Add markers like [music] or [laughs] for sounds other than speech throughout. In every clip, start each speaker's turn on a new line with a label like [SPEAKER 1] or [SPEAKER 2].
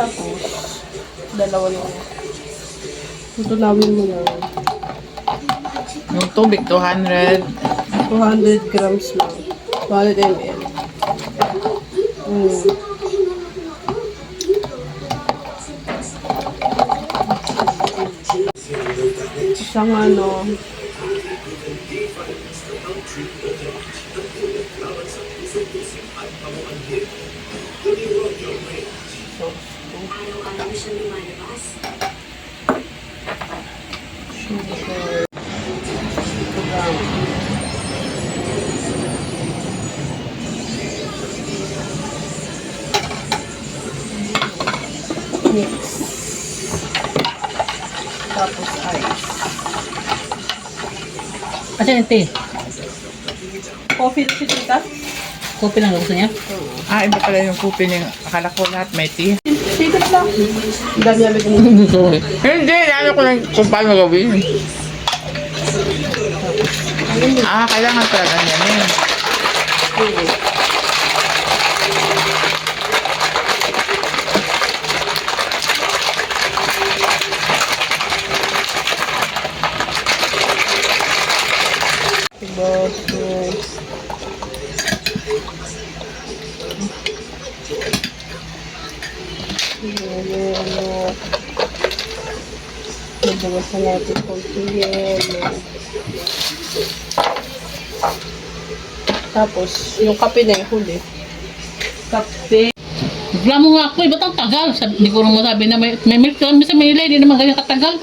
[SPEAKER 1] Tapos, dalawa lang. Tutunawin mo lang.
[SPEAKER 2] Yung tubig, 200.
[SPEAKER 1] 200 grams lang. 200 ml. Mm. Isang ano, sugar. Gram. Mix. Tapos ice.
[SPEAKER 3] Kasi ito
[SPEAKER 1] Coffee na si tita?
[SPEAKER 3] Kopi lang gusto niya.
[SPEAKER 2] Ah, iba pala yung kupi niya. Akala ko lahat may tea.
[SPEAKER 1] Tita lang. Ang dami namin ganun.
[SPEAKER 2] Hindi, alam ko lang kung paano gawin. Ah, kailangan pala ganyan eh.
[SPEAKER 1] Tapos, yellow. Nagdawasan natin konti yellow. Tapos, yung kape na yung huli. Kape.
[SPEAKER 3] Bigla mo nga ako eh, ba't ang tagal? Sabi, di ko rin masabi na may, may milk kami sa Manila, hindi naman ganyan katagal.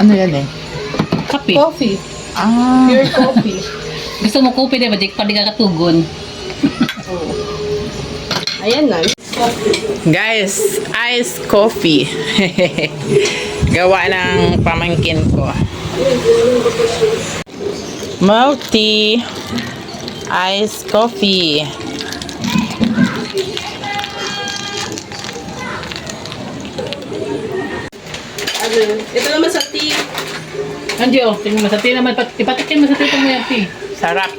[SPEAKER 2] Ano yan eh?
[SPEAKER 3] Kape.
[SPEAKER 1] Coffee.
[SPEAKER 2] Ah,
[SPEAKER 1] Pure coffee. [laughs]
[SPEAKER 3] Gusto mo kopi, di ba? Di pa di ka katugon. [laughs]
[SPEAKER 1] Ayan na.
[SPEAKER 2] guys, iced coffee. [laughs] Gawa ng pamangkin ko. Milk tea. Iced coffee.
[SPEAKER 1] Ano? Ito naman sa tea.
[SPEAKER 3] Oh, tingnan mo sa tea naman, pat- ipatikin mo sa tea mo yan, tea.
[SPEAKER 2] Sarap.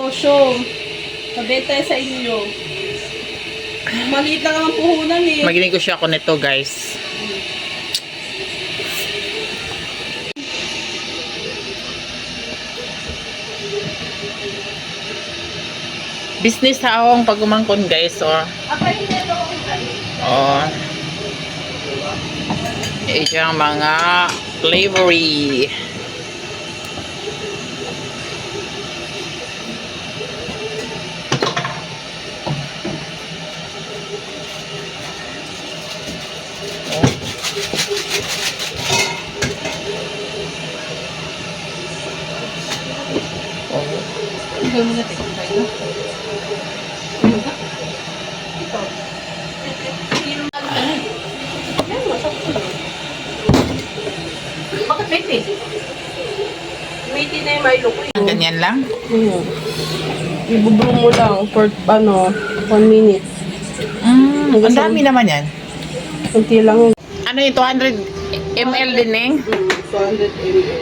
[SPEAKER 1] Osyo. Pabenta sa inyo. Maliit lang ang puhunan eh.
[SPEAKER 2] Magiling ko siya ako nito guys. Business taong pag umangkon guys, oh. Oh. Ito ang mga flavory.
[SPEAKER 3] Ikaw mo na, tea. Ikaw. Bakit may tea?
[SPEAKER 1] May tea na yung Milo ko eh.
[SPEAKER 2] Ganyan lang?
[SPEAKER 1] Hmm. Ibubro mo lang for ano, one minute.
[SPEAKER 2] Mm, ang dami naman yan.
[SPEAKER 1] Kunti lang yun.
[SPEAKER 2] Ano yung 200 ml din eh?
[SPEAKER 1] Hmm, 200 ml.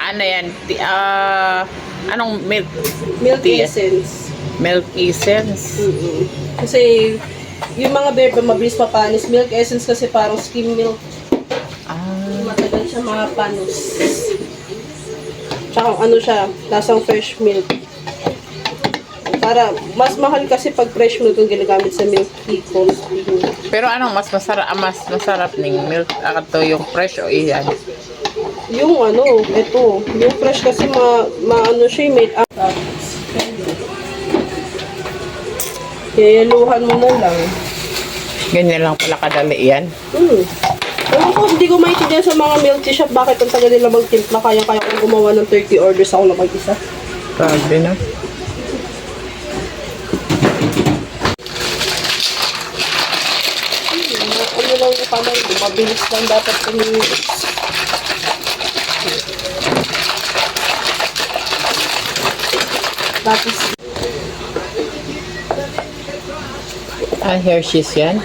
[SPEAKER 2] Ano yan? Ah, anong milk?
[SPEAKER 1] Milk
[SPEAKER 2] Tea.
[SPEAKER 1] essence.
[SPEAKER 2] Milk essence.
[SPEAKER 1] Mm-mm. Kasi yung mga bear pa mabilis mapanis. Milk essence kasi parang skim milk.
[SPEAKER 2] Ah,
[SPEAKER 1] Matagal siya mapanos. Tsaka ano siya, lasang fresh milk. Para, mas mahal kasi pag fresh milk yung ginagamit sa milk tea coffee.
[SPEAKER 2] pero anong mas masarap, ah, mas masarap ng milk? Ato yung fresh o iyan?
[SPEAKER 1] Yung ano, ito, yung fresh kasi ma, maano siya, made up. Yayaluhan mo na lang.
[SPEAKER 2] Ganyan lang pala kadali yan.
[SPEAKER 1] Hmm. Ewan ko, hindi ko maintindihan sa mga milk tea shop bakit ang tagal nila magtimpla. Kaya-kaya kong gumawa ng 30 orders ako lang mag-isa.
[SPEAKER 2] Grabe na.
[SPEAKER 1] Ano lang yung paano, mabilis lang dapat kumingin. Tapos,
[SPEAKER 2] Ah, Hershey's yan?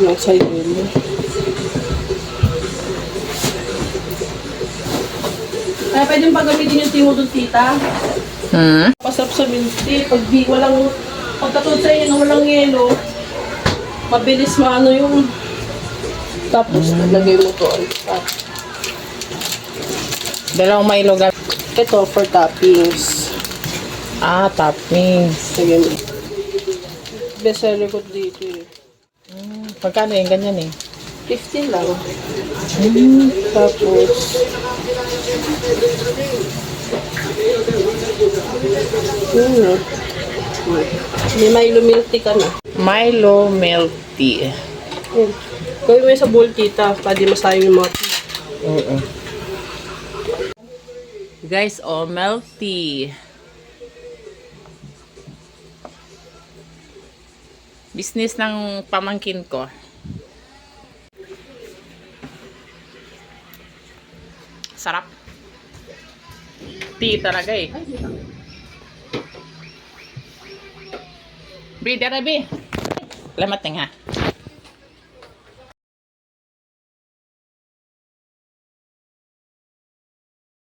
[SPEAKER 1] Nasa yun. Ay, pwedeng pagamitin yung tingo doon, tita.
[SPEAKER 2] Hmm?
[SPEAKER 1] Pasarap sa tea. Pag di, walang, pag katulad sa inyo, walang yelo, mabilis maano yung, tapos nalagay mo to. Ah,
[SPEAKER 2] Dalawang Milo gal.
[SPEAKER 1] Ito, for toppings.
[SPEAKER 2] Ah, toppings.
[SPEAKER 1] Sige. Best seller ko dito eh.
[SPEAKER 2] Magkano yung ganyan eh?
[SPEAKER 1] 15 lang. Tapos, ano? May Milo milk tea ka na.
[SPEAKER 2] Milo milk tea.
[SPEAKER 1] Yun. Gawin mo yun sa bowl, tita. Di masayang yung mga tea.
[SPEAKER 2] Oo. Guys, oh, milk tea. Business ng pamangkin ko. Sarap. Tea talaga eh. Bi, dara bi. Lamat nga.